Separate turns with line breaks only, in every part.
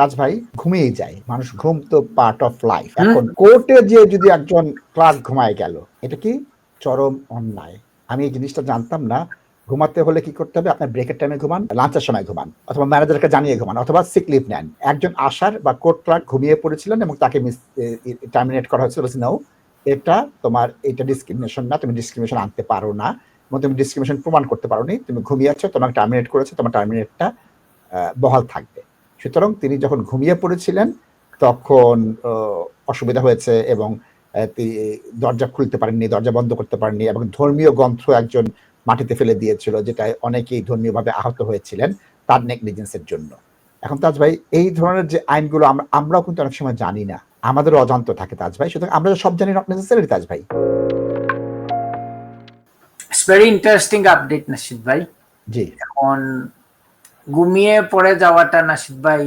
তাজ ভাই ঘুমিয়ে যায়। মানুষ ঘুম তো পার্ট অফ লাইফ এখন কোর্টে যে যদি একজন ক্লার্ক ঘুমায় গেল এটা কি চরম অন্যায়? আমি এই জিনিসটা জানতাম না। ঘুমাতে হলে কি করতে হবে? আপনার ব্রেকের টাইমে ঘুমান লাঞ্চের সময় ঘুমান অথবা ম্যানেজারকে জানিয়ে ঘুমান অথবা সিক লিভ নেন। একজন আসার বা কোর্ট ক্লার্ক ঘুমিয়ে পড়েছিলেন এবং তাকে মিস টার্মিনেট করা হয়েছিল বলছে নাও এটা তোমার এটা ডিসক্রিমিনেশন না তুমি ডিসক্রিমিনেশন আনতে পারো না এবং তুমি ডিসক্রিমিনেশন প্রমাণ করতে পারো নি তুমি ঘুমিয়ে আছো তোমাকে টার্মিনেট করেছে তোমার টার্মিনেটটা বহাল থাকবে। সুতরাং তিনি যখন ঘুমিয়ে পড়েছিলেন তখন অসুবিধা হয়েছে এবং দরজা খুলতে পারেননি দরজা বন্ধ করতে পারেননি এবং ধর্মীয় গ্রন্থ একজন মাটিতে ফেলে দিয়েছিল যেটায় অনেকেই ধর্মীয়ভাবে আহত হয়েছিলেন তার নেগলিজেন্সের জন্য। এখন তাজ ভাই এই ধরনের যে আইনগুলো আমরা আমরাও কিন্তু অনেক সময় জানি না। আমাদের অজান্ত থাকে তাজ ভাই। সুতরাং আমরা সব জানি নট নেসেসারি তাজ ভাই।
It's very interesting update Nasid ভাই।
জি।
এখন ঘুমিয়ে পড়ে যাওয়াটা নাসিদ ভাই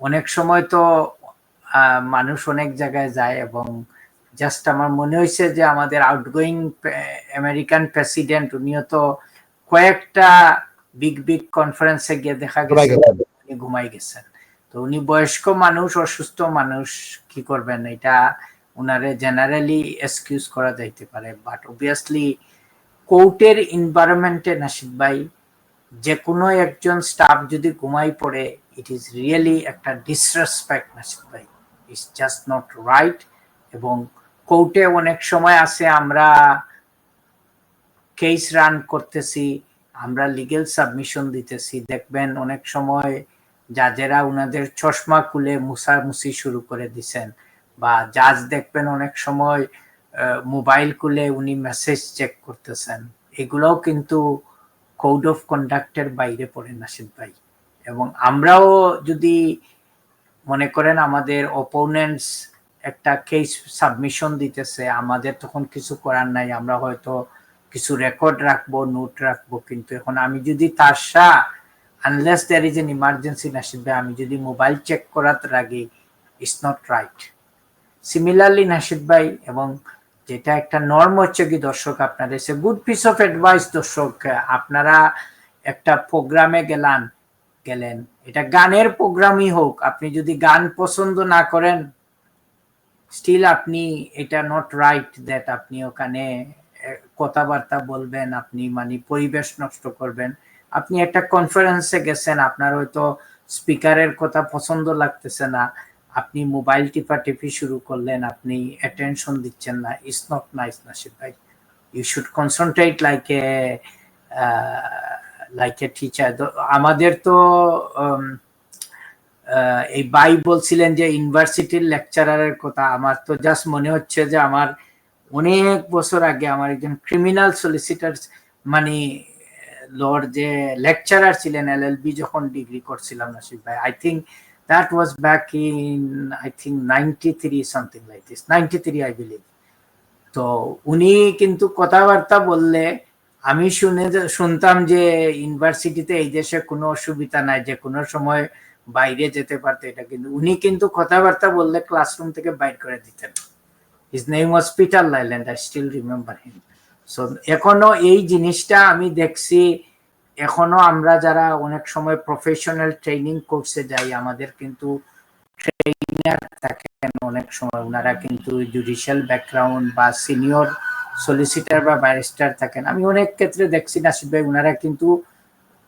অনেক সময় তো আহ, মানুষ অনেক জায়গায় যায় এবং জাস্ট আমার মনে হয়েছে যে আমাদের আউটগোয়িং আমেরিকান প্রেসিডেন্ট উনিও তো কয়েকটা বিগ বিগ কনফারেন্সে গিয়ে দেখা গেছে। উনি ঘুমাই গেছেন। তো উনি বয়স্ক মানুষ অসুস্থ মানুষ কি করবেন? এটা উনারে জেনারেলি এক্সকিউজ করা যাইতে পারে। বাট অবভিয়াসলি কোর্টের এনভায়রনমেন্টে নাসিদ ভাই যে কোনো একজন স্টাফ যদি ঘুমাই পড়ে ইট ইজ রিয়েলি একটা ডিসরেসপেক্ট নাসিদ ভাই। ইটস জাস্ট নট রাইট এবং কোর্টে অনেক সময় আছে, আমরা কেস রান করতেছি, আমরা লিগেল সাবমিশন দিতেছি। দেখবেন অনেক সময় জাজেরা উনাদের চশমা খুলে মুছামুছি শুরু করে দিছেন বা জাজ দেখবেন অনেক সময় মোবাইল খুলে উনি মেসেজ চেক করতেছেন। এগুলোও কিন্তু কোড অফ কন্ডাক্টের বাইরে পড়ে নাসিদ ভাই। এবং আমরাও যদি মনে করেন আমাদের অপোনেন্টস একটা কেস সাবমিশন দিতেছে, আমাদের তখন কিছু করার নাই, আমরা হয়তো কিছু রেকর্ড রাখব নোট রাখব, কিন্তু এখন আমি যদি তার সা unless there is an emergency Nasid ভাই, আমি যদি মোবাইল চেক করার আগে it's not right similarly Nasid ভাই এবং যেটা একটা নর্ম হচ্ছে কি দর্শক আপনাদের say good piece of advice দর্শক, আপনারা একটা প্রোগ্রামে গেলান, গেলেন। এটা গানের প্রোগ্রামই হোক, আপনি যদি গান পছন্দ না করেন স্টিল আপনি এটা নট রাইট দ্যাট আপনি ওখানে কথাবার্তা বলবেন, আপনি মানে পরিবেশ নষ্ট করবেন। আপনি একটা কনফারেন্সে গেছেন, আপনার হয়তো স্পিকারের কথা পছন্দ লাগতেছে না। আপনি মোবাইল টিপা টিপি শুরু করলেন, আপনি অ্যাটেনশন দিচ্ছেন না। ইটস নট নাইস নাসিব ভাই। You should concentrate like a like a teacher আমাদের তো এই বাই বলছিলেন যে ইউনিভার্সিটির লেকচারারের কথা। আমার তো জাস্ট মনে হচ্ছে যে আমার অনেক বছর আগে আমার একজন ক্রিমিনাল সলিসিটার মানে লর যে লেকচারার ছিলেন এলএলবি যখন ডিগ্রি করছিলাম নাসিব ভাই। I think that was back in, i think 93 something like this. 93 i believe. তো উনি কিন্তু কথাবার্তা বললে আমি শুনে শুনতাম যে ইউনিভার্সিটিতে এই দেশে কোনো অসুবিধা নাই, যে কোনো সময় বাইরে যেতে পারতো এটা। কিন্তু উনি কিন্তু কথাবার্তা বললে ক্লাসরুম থেকে বাইর করে দিতেন। His name was Peter Leyland I still remember him so এখনও এই জিনিসটা আমি দেখছি এখনও আমরা যারা অনেক সময় প্রফেশনাল ট্রেনিং কোর্সে যাই, আমাদের কিন্তু ট্রেনার থাকেন অনেক সময়। ওনারা কিন্তু জুডিশিয়াল ব্যাকগ্রাউন্ড বা সিনিয়র সলিসিটার বা ব্যারিস্টার থাকেন। আমি অনেক ক্ষেত্রে দেখছি নাসিব ভাই ওনারা কিন্তু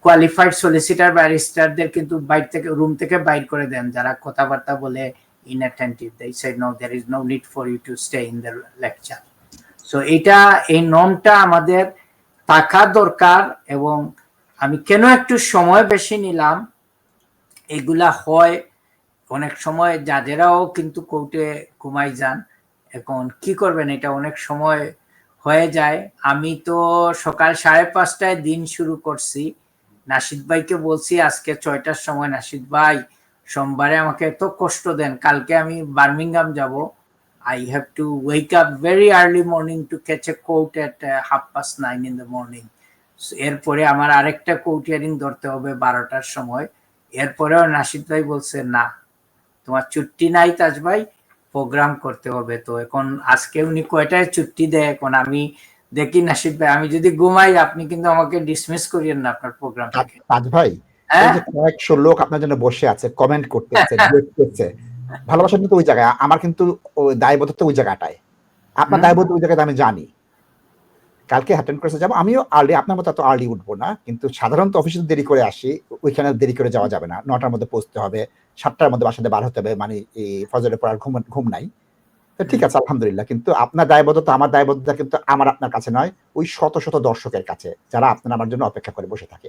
কোয়ালিফাইড সলিসিটার ব্যারিস্টারদের কিন্তু বাইর থেকে রুম থেকে বাইর করে দেন। যারা কথাবার্তা বলে inattentive they say no there is no need for you to stay in the lecture so এটা, এই নমটা আমাদের থাকা দরকার এবং আমি কেন একটু সময় বেশি নিলাম? এগুলা হয় অনেক সময় যাদেরাও কিন্তু কোর্টে ঘুমাই যান। এখন কি করবেন? এটা অনেক সময় হয়ে যায়। আমি তো সকাল সাড়ে পাঁচটায় দিন শুরু করছি। নাসিদ ভাইকে বলছি, আজকে ছয়টার সময়। নাসিদ ভাই, সোমবারে আমাকে এত কষ্ট দেন। কালকে আমি বার্মিংহাম যাব। I have to wake up very early morning to catch a court at half past nine in the morning এরপরে আমার আরেকটা কোর্ট হিয়ারিং ধরতে হবে বারোটার সময়। এরপরেও নাসিদ ভাই বলছে না তোমার ছুটি নাই তাজ ভাই প্রোগ্রাম করতে হবে। তো এখন আজকে উনি কয়টায় ছুটি দেয় এখন আমি দেখি নাসিদ ভাই আমি যদি ঘুমাই আপনি কিন্তু আমাকে ডিসমিস করিয়েন না আপনার প্রোগ্রাম থেকে।
তাজ ভাই কয়েকশো লোক আপনার জন্য বসে আছে কমেন্ট করতেছে দেখতেছে ভালোবাসা কিন্তু ওই জায়গায় আমার কিন্তু দায়বদ্ধতা ওই জায়গাটায়। আপনার দায়বদ্ধ ওই জায়গায় আমি জানি। কালকে অ্যাটেন্ড করে যাব। আমিও আর্লি আপনার মতো এত আর্লি উঠবো না, কিন্তু সাধারণত অফিসে দেরি করে আসি, ওইখানে দেরি করে যাওয়া যাবে না। নটার মধ্যে পৌঁছতে হবে, সাতটার মধ্যে বাসাতে বার হতে হবে মানে এই ফজরের পর আর ঘুম ঘুম নাই। তো ঠিক আছে, আলহামদুলিল্লাহ, কিন্তু আপনার দায়বদ্ধতা, আমার দায়বদ্ধতা কিন্তু আমার আপনার কাছে নয়, ওই শত শত দর্শকের কাছে, যারা আপনার, আমার জন্য অপেক্ষা করে বসে থাকে।